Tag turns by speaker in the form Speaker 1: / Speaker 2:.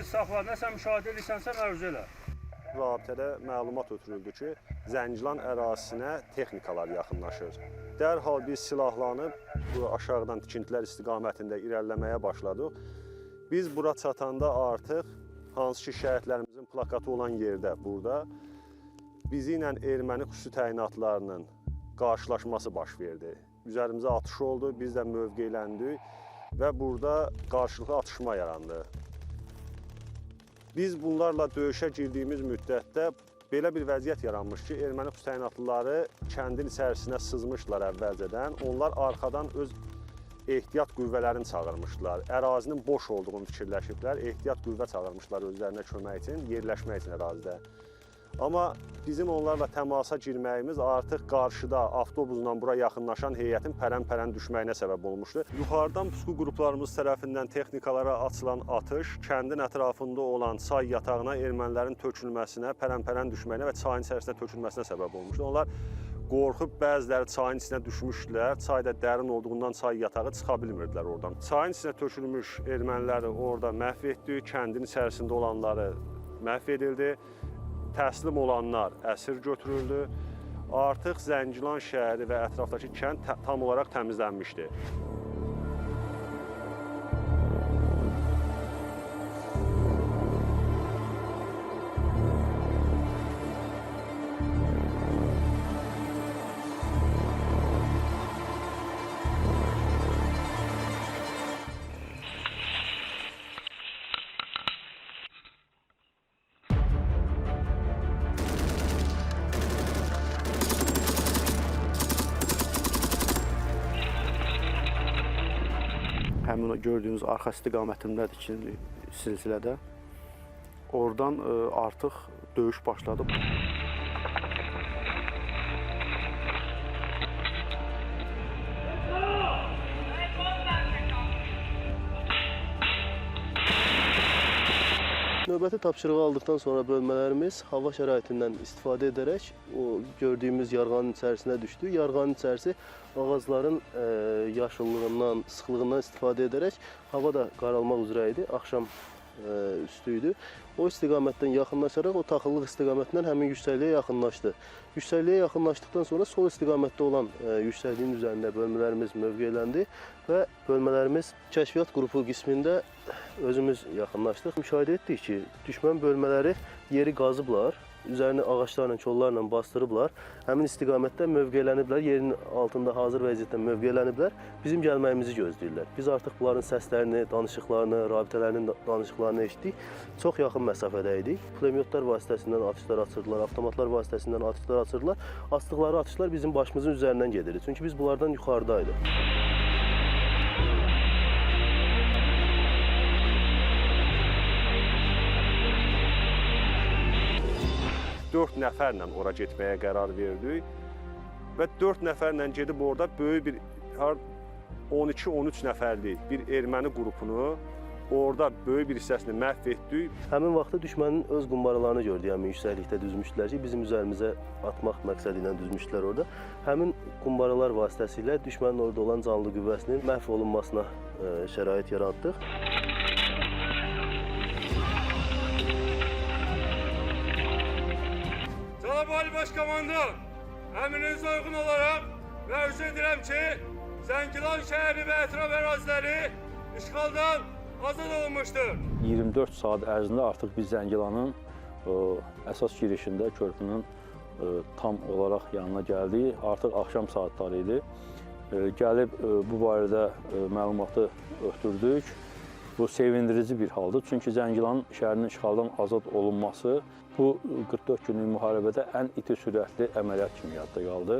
Speaker 1: Diqqətini saxla, nəsə müşahidə edirsənsə məruzə elə.
Speaker 2: Rabitədə məlumat ötürüldü ki, Zəngilan ərazisinə texnikalar yaxınlaşır. Dərhal biz silahlanıb bu aşağıdan tikintilər istiqamətində irəliləməyə başladıq. Biz bura çatanda artıq hansı ki şəhidlərimizin plakatı olan yerdə burada bizi ilə erməni xüsusi təyinatlarının qarşılaşması baş verdi. Üzərimizə atış oldu, biz də mövqeyləndik və burada qarşılıqlı atışma yarandı. Biz bunlarla döyüşə girdiyimiz müddətdə belə bir vəziyyət yaranmış ki, erməni xüsusi təyinatlıları kəndin içərisinə sızmışlar əvvəlcədən. Onlar arxadan öz ehtiyat qüvvələrini çağırmışlar. Ərazinin boş olduğunu fikirləşiblər. Ehtiyat qüvvə çağırmışlar özlərinə kömək üçün, yerləşmək üçün ərazidə. Amma bizim onlarla təmasa girməyimiz artıq qarşıda avtobusla bura yaxınlaşan heyətin pərən-pərən düşməyinə səbəb olmuşdu. Yuxarıdan pusqu qruplarımız tərəfindən texnikalara açılan atış kəndin ətrafında olan çay yatağına ermənilərin tökülməsinə, pərən-pərən düşməyinə və çayın içərisinə tökülməsinə səbəb olmuşdu. Onlar qorxub bəziləri çayın içinə düşmüşdülər. Çay da dərin olduğundan çay yatağı çıxa bilmirdilər oradan. Çayın içinə tökülmüş erməniləri orada məhv etdik, kəndin içərisində olanları məhv edildi. Təslim olanlar əsir götürüldü. Artıq Zəngilan şəhəri və ətrafdakı kənd tam olaraq təmizlənmişdi.
Speaker 3: Həmin o gördüyünüz arxa istiqamətindədir ikinci silsilədə. Oradan ə, artıq döyüş başladı.
Speaker 4: Növbəti tapşırığı aldıqdan sonra bölmələrimiz hava şəraitindən istifadə edərək o gördüyümüz yarğanın içərisinə düşdü. Yarğanın içərisi ağacların e, yaşıllığından, sıxlığından istifadə edərək hava da qaralmaq üzrə idi. Axşam üstü idi. O istiqamətdən yaxınlaşaraq o taxıllıq istiqamətindən həmin yüksəkliyə yaxınlaşdı. Yüksəkliyə yaxınlaşdıqdan sonra sol istiqamətdə olan e, yüksəkliyin üzərində bölmələrimiz mövqeləndi və bölmələrimiz kəşfiyyat qrupu qismində özümüz yaxınlaşdıq. Müşahidə etdik ki, düşmən bölmələri yeri qazıblar, üzərini ağaclarla, kollarla bastırıblar. Həmin istiqamətdə mövqeləniblər, yerin altında hazır vəziyyətdə mövqeləniblər. Bizim gəlməyimizi gözləyirlər. Biz artıq bunların səslərini, danışıqlarını, rabitələrinin da- danışıqlarını eşitdik. Çox yaxın məsafədə idik. Pulemyotlar vasitəsindən atışlar açırdılar, avtomatlar vasitəsindən atışlar açırdılar. Açdıqları atışlar bizim başımızın üzərindən gedirdi. Çünki biz bunlardan yuxarıdaydıq.
Speaker 2: Dörd nəfərlə ora getməyə qərar verdik və dörd nəfərlə gedib orada böyük bir har 12-13 nəfərlik bir erməni qrupunu orada böyük bir hissəsini məhv etdik.
Speaker 4: Həmin vaxtda düşmənin öz qumbaralarını gördük. Yəni yüksəklikdə düzmüşdülər ki, bizim üzərimizə atmaq məqsədi ilə düzmüşdülər orada. Həmin qumbaralar vasitəsilə düşmənin orada olan canlı qüvvəsinin məhv olunmasına e, şərait yaratdıq.
Speaker 1: Cənab Ali Başkomandan, əmrinizə uyğun olaraq məruzə edirəm ki, Zəngilan şəhəri və ətraf əraziləri işğaldan azad olunmuşdur.
Speaker 5: 24 saat ərzində artıq biz Zəngilanın ə, əsas girişində körpünün ə, tam olaraq yanına gəldik. Artıq axşam saatları idi. Ə, Gəlib ə, bu barədə ə, məlumatı ötürdük. Bu sevindirici bir haldır. Çünki Zəngilan şəhərinin işğaldan azad olunması bu 44 günlük müharibədə ən iti sürətli əməliyyat kimi yadda qaldı.